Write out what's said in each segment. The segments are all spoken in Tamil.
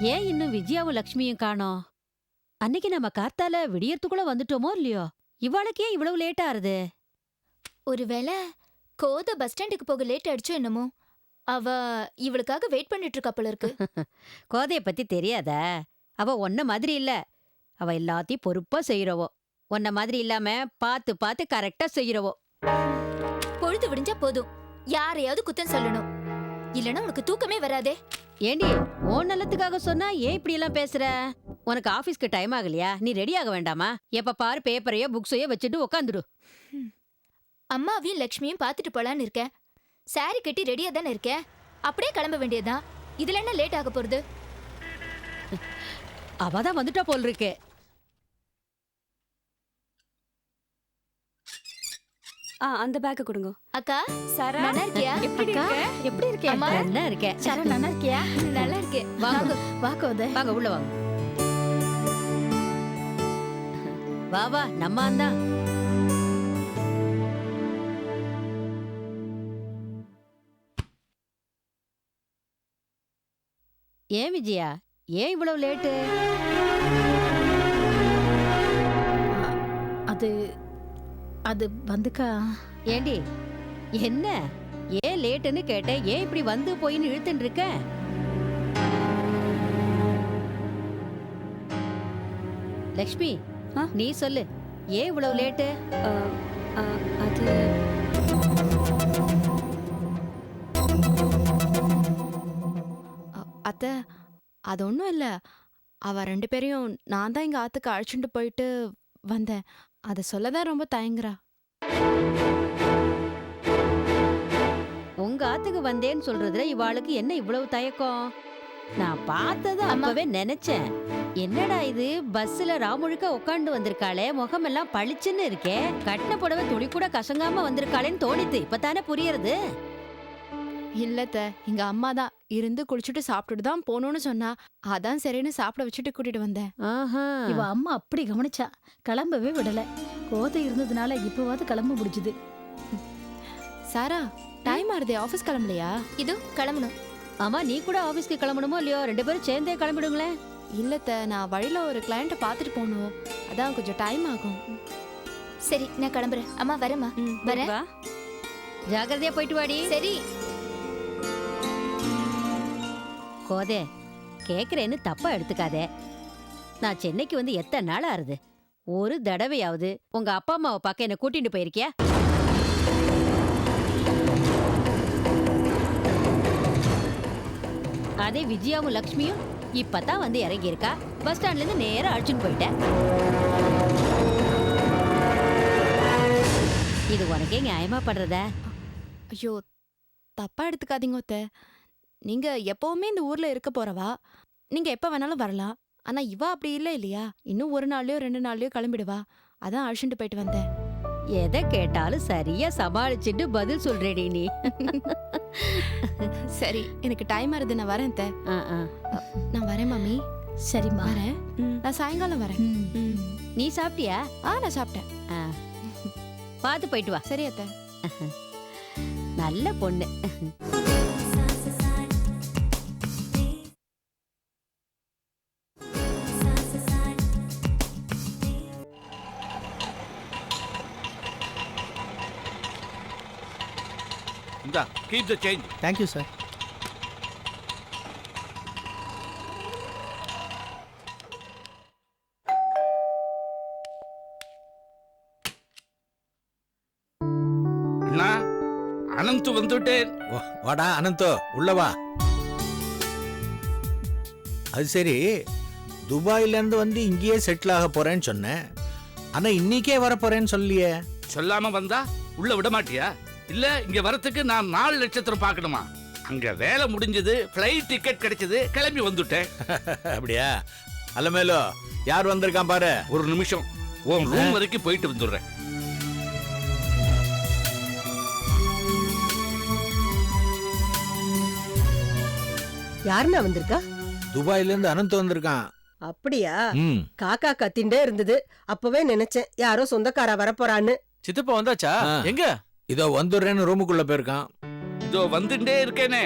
ஏன் இன்னும் விஜயாவும் லக்ஷ்மியும் காணோம்? அன்னைக்கு நம்ம காத்தால விடியறதுக்குள்ள வந்துட்டோமோ இல்லையோ? இவாளுக்கு ஏன் இவ்வளவு லேட் ஆறுது. ஒருவேளை கோத பஸ் ஸ்டாண்டுக்கு போக லேட் ஆயிடுச்சோ என்னமோ? அவ இவளுக்காக வெயிட் பண்ணிட்டு இருக்கா போல இருக்கு. கோதைய பத்தி தெரியாதா? அவ ஒன்ன மாதிரி இல்ல. அவ எல்லாத்தையும் பொறுப்பா செய்யறவோ உன்ன மாதிரி இல்லாம பார்த்து பார்த்து கரெக்டா செய்யறவோ பொழுது விடிஞ்சா போதும். யாரையாவது குத்தம் சொல்லணும். இல்லனா உனக்கு தூக்கமே வராதே. ஏண்டி உன் நல்லத்துக்காக சொன்னா ஏன் இப்படி எல்லாம் பேசுற? உனக்கு ஆபீஸ்க்கு டைம் ஆகலையா? நீ ரெடி ஆக வேண்டாமா? எப்ப பாரு பேப்பரையோ புக்ஸையோ வச்சுட்டு உக்காந்துடு அம்மாவையும் லக்ஷ்மியும் பார்த்துட்டு போலான்னு இருக்கேன். சாரி கட்டி ரெடியா தானே இருக்கேன் அப்படியே கிளம்ப வேண்டியதுதான். இதுல என்ன லேட் ஆக போறது? அவதான் வந்துட்டா போல் இருக்கு. ஆ அந்த பேக்கை கொடுங்க. அக்கா சரா நல்லா இருக்கியா? எப்படி அக்கா, இருக்க? எப்படி இருக்கே? அம்மா. நல்லா இருக்கேன். சரா நல்லா இருக்கியா? நல்லா இருக்கேன். வாங்க. வா கோத வாங்க உள்ள வாங்க. வா வா நம்ம தான் ஏன் விஜயா? ஏன் இவ்வளவு லேட்டு அது வந்துக்கா. ஏண்டி என்ன? ஏன் லேட்டுன்னு கேட்டேன். ஏன் இப்படி வந்து போயின்னு இழுத்துன்னு இருக்க? லக்ஷ்மி ஆ? நீ சொல்லு. ஏன் இவ்வளவு லேட்டு? ஆ, அது அத்தை அது ஒன்றும் இல்லை. அவ ரெண்டு பேரையும் நான் தான் எங்கள் ஆத்துக்கு அழைச்சிட்டு போயிட்டு வந்தேன். அதை சொல்ல தான் ரொம்ப தயங்குறா. உங்க ஆத்துக்கு வந்தேன்னு சொல்றதுல இவாளுக்கு என்ன இவ்வளவு தயக்கம்? நான் பார்த்தத அம்மா. அப்பவே நினைச்சேன். என்னடா இது? பஸ்ல ராமுழுக்க உட்காந்து வந்திருக்காளே. முகமெல்லாம் பளிச்சுன்னு இருக்கே. கட்டின புடவை துளி கூட கசங்காம வந்திருக்காளேன்னு தோணித்து. இப்பதானே புரியறது? இல்லத்த எங்க அம்மா தான். இருந்து குளிச்சுட்டு சாப்பிட்டுட்டு தான் போகணும்னு சொன்னா அதான் சரின்னு சாப்பிட வச்சுட்டு கூட்டிட்டு வந்தேன். ஆஹா. இவ அம்மா அப்படி கவனிச்சா கிளம்பவே விடல. கோதை இருந்ததுனால இப்பவாவது கிளம்ப முடிஞ்சுது. சாரா டைம் ஆறுதே ஆஃபீஸ் கிளம்பலையா? இது கிளம்பணும். ஆமா நீ கூட ஆபீஸ்க்கு கிளம்பணுமோ இல்லையோ? ரெண்டு பேரும் சேர்ந்தே கிளம்பிடுங்களேன். இல்லத்த நான் வழியில ஒரு கிளையண்ட்டை பார்த்துட்டு போகணும். அதான் கொஞ்சம் டைம் ஆகும். சரி நான் கிளம்புறேன். அம்மா வரேம்மா. வரேன். வா. ஜாகிரதையா போயிட்டு வாடி. சரி. கோதே கேக்குறேன்னு தப்பா எடுத்துக்காதே. நான் சென்னைக்கு வந்து எத்தனை நாள் ஆறுது? ஒரு தடவையாவது உங்க அப்பா அம்மாவை பார்க்க என்ன கூட்டிட்டு போயிருக்கியா? அதே விஜயாவும் லக்ஷ்மியும் இப்பதான் வந்து இறங்கியிருக்கா. பஸ் ஸ்டாண்ட்ல இருந்து நேரம் அழைச்சுன்னு போயிட்டேன். இது உனக்கே நியாயமா படுறதா? ஐயோ தப்பா எடுத்துக்காதீங்க ஒத்த நீங்க எப்பவுமே இந்த ஊர்ல இருக்க போறவா? நீங்க எப்ப வேணாலும் வரலாம். ஆனா இவ அப்படி இல்ல இல்லையா? இன்னும் ஒரு நாள்லயோ ரெண்டு நாள்லயோ கிளம்பிடுவா. அதான் அழிச்சுட்டு போயிட்டு வந்தேன். எதை கேட்டாலும் சரியா சமாளிச்சுட்டு பதில் சொல்றேடி நீ. சரி எனக்கு டைம் ஆறுது நான் வரேன் அத்தை. ஆ, ஆ. நான் வரேன் மாமி. சரிம்மா. வரேன். நான் சாயங்காலம் வரேன். ம். ம். நீ சாப்பிட்டியா? ஆ நான் சாப்பிட்டேன். பார்த்து போயிட்டு வா. சரி அத்தை. நல்ல பொண்ணு. இந்தா keep the change thank you sir அண்ணா அனந்த் வந்துட்டேன். வாடா அனந்தோ உள்ள வா. அது சரி துபாயில இருந்து வந்து இங்கேயே செட்டில் ஆக போறேன்னு சொன்னேன். ஆனா இன்னைக்கே வர போறேன்னு சொல்லியே சொல்லாம வந்தா உள்ள விட மாட்டியா? இல்ல இங்க வரத்துக்கு நான் நாலு நட்சத்திரம் பார்க்கணுமா? அங்க வேலை முடிஞ்சது ஃப்ளைட் டிக்கெட் கிடைச்சது கிளம்பி வந்துட்டேன். அப்படியா? அலமேலோ யார் வந்திருக்கான் பாரு? ஒரு நிமிஷம். உன் ரூம் வரைக்கும் போயிட்டு வந்துடுறேன். யாருண்ணா வந்திருக்கா? துபாயில இருந்து அனந்த் வந்திருக்கான். அப்படியா? காக்கா கத்திண்டே இருந்தது. அப்பவே நினைச்சேன் யாரோ சொந்தக்காரா வரப்போறான்னு. சித்தப்பா வந்தாச்சா. எங்க? இதோ வந்துடுறேன்னு ரூமுக்குள்ள போயிருக்கான். இதோ வந்துட்டே இருக்கேனே.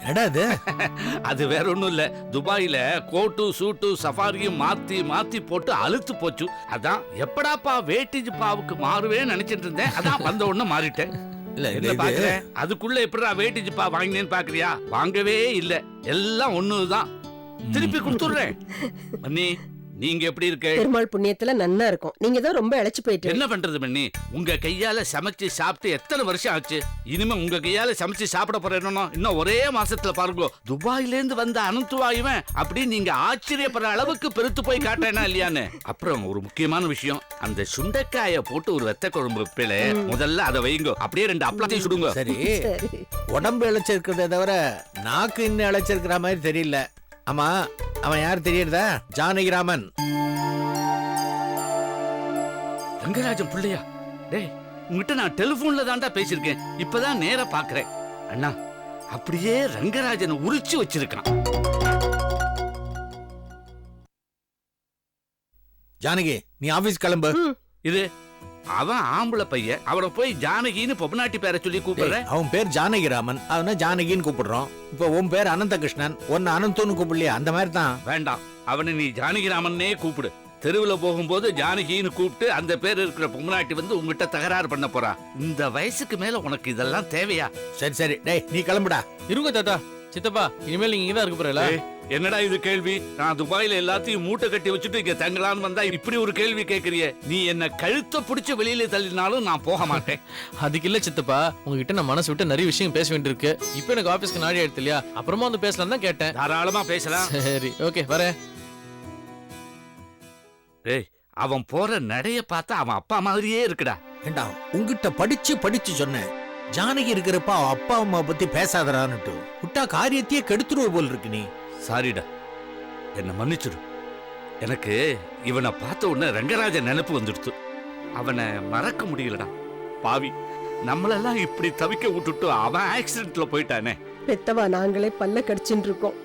என்னடா இது? அது வேற ஒண்ணும் இல்ல. துபாயில கோட்டு சூட்டு சஃபாரியும் மாத்தி மாத்தி போட்டு அழுத்து போச்சு. அதான் எப்படாப்பா வேட்டிஜ் பாவுக்கு மாறுவேன்னு நினைச்சிட்டு இருந்தேன். அதான் வந்த உடனே மாறிட்டேன். இல்ல என்ன இது- இது பாக்குற? அதுக்குள்ள எப்படிடா வேட்டிஜ் பா வாங்கினேன்னு பாக்குறியா? வாங்கவே இல்ல. எல்லாம் ஒண்ணுதான். திருப்பி கொடுத்துடுறேன். மன்னி நீங்க எப்படி இருக்க? பெருமாள் புண்ணியத்துல நன்னா இருக்கும். நீங்க தான் ரொம்ப இழைச்சு போயிட்டு என்ன பண்றது மன்னி உங்க கையால சமைச்சு சாப்பிட்டு எத்தனை வருஷம் ஆச்சு? இனிமே உங்க கையால சமைச்சு சாப்பிட போறேன்னு இன்னும் ஒரே மாசத்துல பாருங்க. துபாயில இருந்து வந்த அனந்துவா இவன் அப்படி நீங்க ஆச்சரியப்படுற அளவுக்கு பெருத்து போய் காட்டேனா இல்லையான்னு? அப்புறம் ஒரு முக்கியமான விஷயம். அந்த சுண்டைக்காய போட்டு ஒரு வெத்த குழம்பு வைப்பேல முதல்ல அதை வைங்க. அப்படியே ரெண்டு அப்பளத்தையும் சுடுங்க. சரி. சரி. உடம்பு இழைச்சிருக்கிறத தவிர நாக்கு இன்னும் இழைச்சிருக்கிற மாதிரி தெரியல. ஆமா அவன் யார் தெரியுறதா? ஜானகிராமன். ரங்கராஜன் பிள்ளையா? டேய் உங்ககிட்ட நான் டெலிபோன்ல தான்டா பேசியிருக்கேன். இப்பதான் நேரா பாக்குறேன். அண்ணா அப்படியே ரங்கராஜனை உரிச்சு வச்சிருக்கான். ஜானகி நீ ஆபீஸ் கிளம்பு. இது அவன் ஆம்பளை பையன். அவனை போய் ஜானகின்னு பொபநாட்டி பேரை சொல்லி கூப்பிடுற. டேய், அவன் பேர் ஜானகிராமன். அவனை ஜானகின்னு கூப்பிடுறோம். இப்போ உன் பேர் அனந்தகிருஷ்ணன். ஒன்னு அனந்தோன்னு கூப்பிடலையா அந்த மாதிரி தான் வேண்டாம். அவனை நீ ஜானகிராமன்னே கூப்பிடு. தெருவுல போகும்போது ஜானகின்னு கூப்பிட்டு அந்த பேர் இருக்கிற பொம்மநாட்டி வந்து உங்ககிட்ட தகராறு பண்ண போறா. இந்த வயசுக்கு மேல உனக்கு இதெல்லாம் தேவையா? சரி சரி. டேய் நீ கிளம்புடா. இருங்க தாத்தா. சித்தப்பா இனிமேல் நீங்க இங்கதான் இருக்க ஏய், என்னடா இது கேள்வி? நான் துபாயில எல்லாத்தையும் மூட்டை கட்டி வச்சுட்டு இங்க தங்கலான்னு வந்தா இப்படி ஒரு கேள்வி கேக்குறியே. நீ என்ன கழுத்தை பிடிச்சு வெளியில தள்ளினாலும் நான் போக மாட்டேன். அதுக்கு இல்ல சித்தப்பா உங்ககிட்ட நான் மனசு விட்டு நிறைய விஷயம் பேச வேண்டியிருக்கு. இப்போ எனக்கு ஆபீஸ்க்கு நாடி ஆயிடுது இல்லையா? அப்புறமா வந்து பேசலாம் தான் கேட்டேன். தாராளமா பேசலாம். சரி ஓகே வரேன். ஏய் அவன் போற நடைய பார்த்தா அவன் அப்பா மாதிரியே இருக்குடா. ஏண்டா உங்ககிட்ட படிச்சு படிச்சு சொன்னேன். ஜானகி இருக்கிறப்ப அவ அப்பா அம்மா பத்தி பேசாதடான்னுட்டு விட்டா காரியத்தையே கெடுத்துருவ போல் இருக்கு நீ. சாரிடா. என்னை மன்னிச்சிடு. எனக்கு இவனை பார்த்த உடனே ரங்கராஜன் நினைப்பு வந்துடுத்து. அவனை மறக்க முடியலடா. பாவி நம்மளெல்லாம் இப்படி தவிக்க விட்டுட்டு அவன் ஆக்சிடென்ட்ல போயிட்டானே. பெத்தவா நாங்களே பல்ல கடிச்சுட்டு இருக்கோம்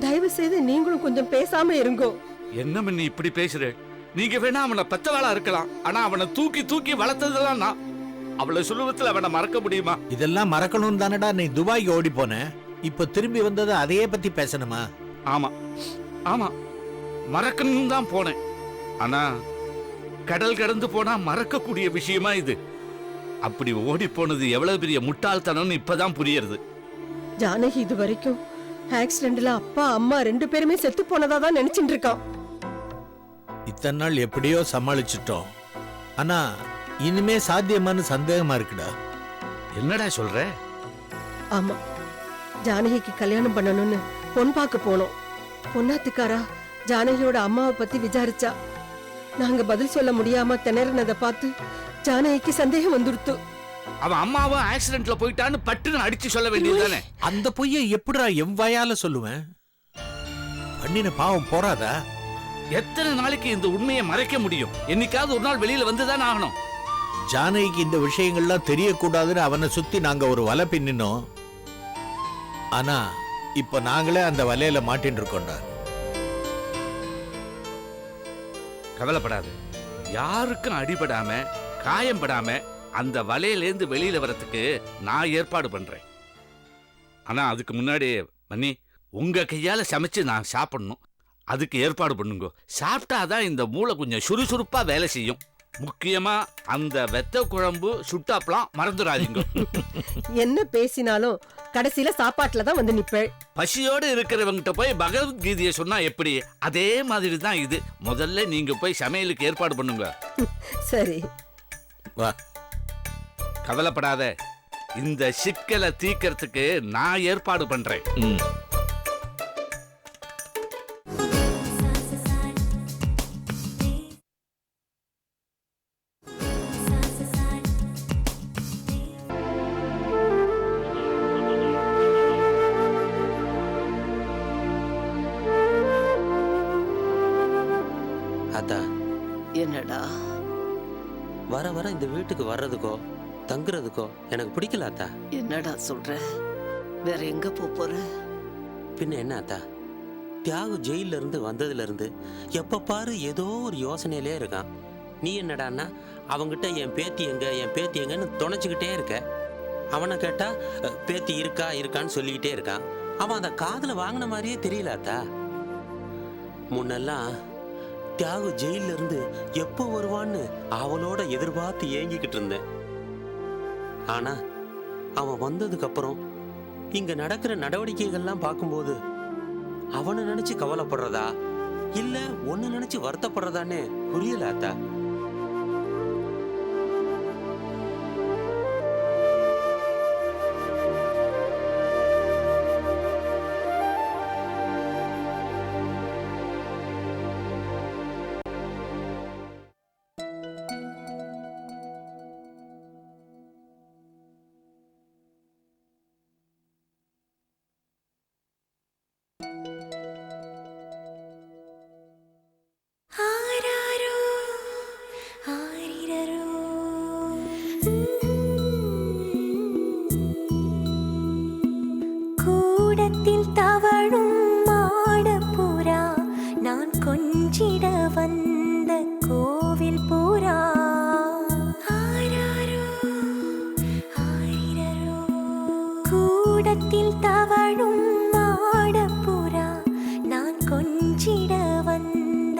தயவு செய்து நீங்களும் கொஞ்சம் பேசாம இருங்கோ. என்ன பண்ணி இப்படி பேசுற? நீங்க வேணா அவனை பெத்தவாளா இருக்கலாம். ஆனா அவனை தூக்கி தூக்கி வளர்த்ததெல்லாம் நான் அவளை சுலபத்துல அவனை மறக்க முடியுமா? இதெல்லாம் மறக்கணும்னு தானடா நீ துபாய்க்கு ஓடி போன. இப்ப திரும்பி வந்தது அதையே பத்தி பேசணுமா? ஆமா. ஆமா. மறக்கணும் தான் போனேன். ஆனா கடல் கடந்து போனா மறக்கக்கூடிய விஷயமா இது. அப்படி ஓடி போனது எவ்வளவு பெரிய முட்டாள்தனம்னு இப்பதான் புரியுறது. ஜானகி இது வரைக்கும் ஆக்சிடென்ட்ல அப்பா அம்மா ரெண்டு பேருமே செத்து போனதா தான் நினைச்சிட்டு இருக்கான். இத்தனை நாள் எப்படியோ சமாளிச்சிட்டோம். ஆனா இனிமே சாத்தியமான்னு சந்தேகமா இருக்குடா. என்னடா சொல்ற? ஆமா. ஜானகிக்கு கல்யாணம் பண்ணணும்னு பொன் பார்க்க போனோம். பொன்னாத்துக்காரா ஜானகியோட அம்மாவை பத்தி விசாரிச்சா. நாங்க பதில் சொல்ல முடியாம திணறினதை பார்த்து ஜானகிக்கு சந்தேகம் வந்துடுத்து அவன் அம்மாவும் ஆக்சிடென்ட்ல போயிட்டான்னு பட்டுன்னு அடிச்சு சொல்ல வேண்டியதுதானே அந்த பொய்யை எப்படிடா என் வாயால சொல்லுவேன்? பண்ணின பாவம் போறாதா? எத்தனை நாளைக்கு இந்த உண்மையை மறைக்க முடியும்? என்னைக்காவது ஒரு நாள் வெளியில வந்துதான் ஆகணும். ஜானகிக்கு இந்த விஷயங்கள்லாம் தெரியக்கூடாதுன்னு அவனை சுத்தி நாங்க ஒரு வலை பின்னினோம். ஆனா இப்ப நாங்களே அந்த வலையில மாட்டின்னு இருக்கோம்டா கவலைப்படாது. யாருக்கும் அடிபடாம காயம் படாம அந்த வலையிலேருந்து வெளியில வரத்துக்கு நான் ஏற்பாடு பண்றேன். ஆனா அதுக்கு முன்னாடி மன்னி உங்க கையால சமைச்சு நான் சாப்பிடணும். அதுக்கு ஏற்பாடு பண்ணுங்க. சாப்பிட்டாதான் இந்த மூளை கொஞ்சம் சுறுசுறுப்பா வேலை செய்யும். முக்கியமா அந்த வெத்த குழம்பு சுட்டாப்பெல்லாம் மறந்துடாதீங்க. என்ன பேசினாலும் கடைசியில சாப்பாட்டுல தான் வந்து நிப்பேள். பசியோடு இருக்கிறவங்கிட்ட போய் பகவத்கீதையை சொன்னா எப்படி? அதே மாதிரி தான் இது. முதல்ல நீங்க போய் சமையலுக்கு ஏற்பாடு பண்ணுங்க. சரி. வா. கவலைப்படாத. இந்த சிக்கலை தீக்கிறதுக்கு நான் ஏற்பாடு பண்றேன். அத்தா என்னடா சொல்ற? வேற எங்க போற? பின்ன என்ன அத்தா? தியாகு ஜெயில இருந்து வந்ததுல இருந்து எப்ப பாரு ஏதோ ஒரு யோசனையிலே இருக்கான். நீ என்னடான்னா அவங்கிட்ட என் பேத்தி எங்க என் பேத்தி எங்கன்னு துணைச்சுக்கிட்டே இருக்க. அவனை கேட்டா பேத்தி இருக்கா இருக்கான்னு சொல்லிக்கிட்டே இருக்கான். அவன் அந்த காதுல வாங்கின மாதிரியே தெரியல அத்தா. முன்னெல்லாம் தியாகு ஜெயில இருந்து எப்போ வருவான்னு அவளோட எதிர்பார்த்து ஏங்கிக்கிட்டு இருந்தேன். ஆனா அவன் வந்ததுக்கு அப்புறம் இங்க நடக்கிற நடவடிக்கைகள்லாம் பார்க்கும்போது அவனை நினைச்சு கவலைப்படுறதா? இல்ல ஒன்னு நினைச்சு வருத்தப்படுறதான்னு புரியல அத்தா.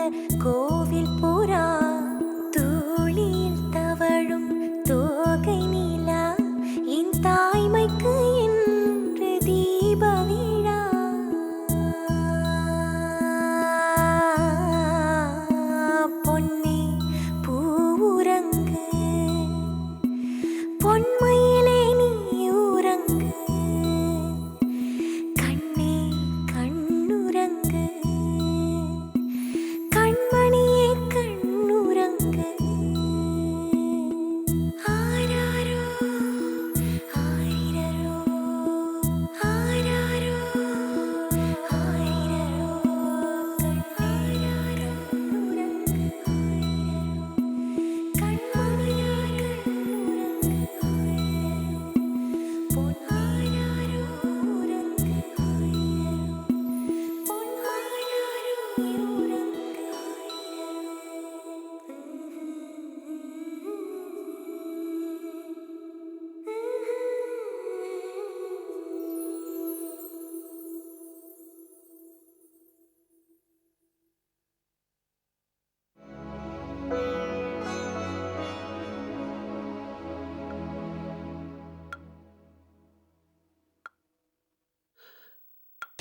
வந்த கோவில்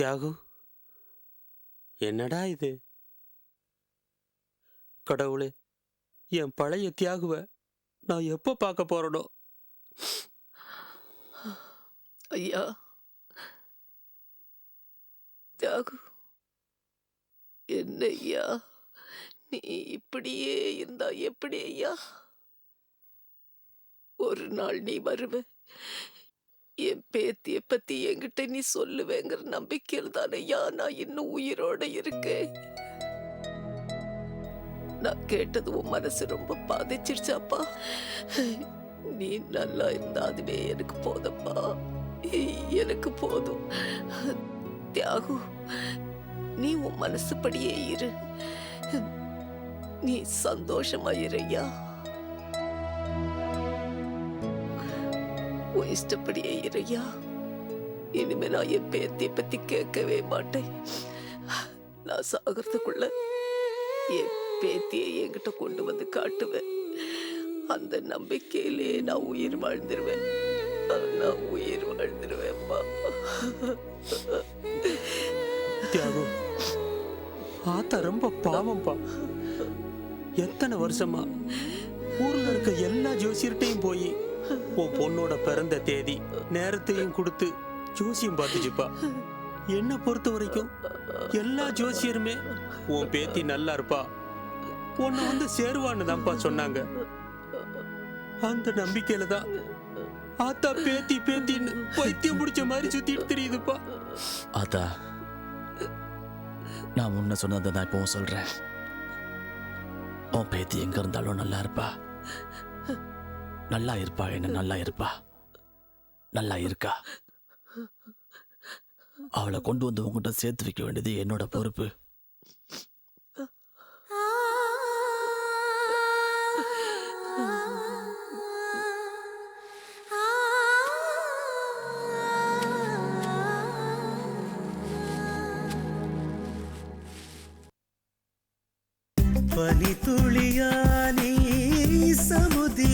தியாகு? என்னடா இது? கடவுளே என் பழைய தியாகுவ நான் எப்போ பார்க்க போறனோ? ஐயா தியாகு என்ன ஐயா? நீ இப்படியே இருந்தா எப்படி ஐயா? ஒரு நாள் நீ வருவ என் பேத்திய பத்தி என்கிட்ட நீ சொல்லுவேங்கிற நம்பிக்கையில் தானே நான் இன்னும் உயிரோட இருக்கேன் நான் கேட்டது உன் மனசு ரொம்ப பாதிச்சிருச்சாப்பா. நீ நல்லா இருந்தா அதுவே எனக்கு போதப்பா எனக்கு போதும். தியாகு நீ உன் மனசுப்படியே இரு. நீ சந்தோஷமா இறையா உன் இஷ்டப்படியே இறையா. இனிமே நான் என் பேத்தியை பத்தி கேட்கவே மாட்டேன். நான் சாகிறதுக்குள்ள என் பேத்தியை என்கிட்ட கொண்டு வந்து காட்டுவேன். அந்த நம்பிக்கையிலே நான் உயிர் வாழ்ந்துருவேன். நான் உயிர் வாழ்ந்துருவேன்ப்பா. தியாகம் ஆத்தா ரொம்ப பாவம்ப்பா. எத்தனை வருஷமா ஊர்ல இருக்க எல்லா ஜோசியர்கிட்டையும் போய் உன் பொண்ணோட பிறந்த தேதி நேரத்தையும் கொடுத்து ஜோசியம் பார்த்துச்சுப்பா. என்ன பொறுத்த வரைக்கும் எல்லா ஜோசியருமே உன் பேத்தி நல்லா இருப்பா. உன்னை வந்து சேருவான்னு தான்ப்பா சொன்னாங்க. அந்த நம்பிக்கையில தான் ஆத்தா பேத்தி பேத்தின்னு பைத்தியம் பிடிச்ச மாதிரி சுத்திட்டு தெரியுதுப்பா. ஆத்தா நான் முன்ன சொன்னதை தான் இப்பவும் சொல்றேன். உன் பேத்தி எங்க இருந்தாலும் நல்லா இருப்பா. நல்லா இருப்பா என்ன நல்லா இருப்பா? நல்லா இருக்கா? அவளை கொண்டு வந்து உங்ககிட்ட சேர்த்து வைக்க வேண்டியது என்னோட பொறுப்பு. பனி துளியா நீ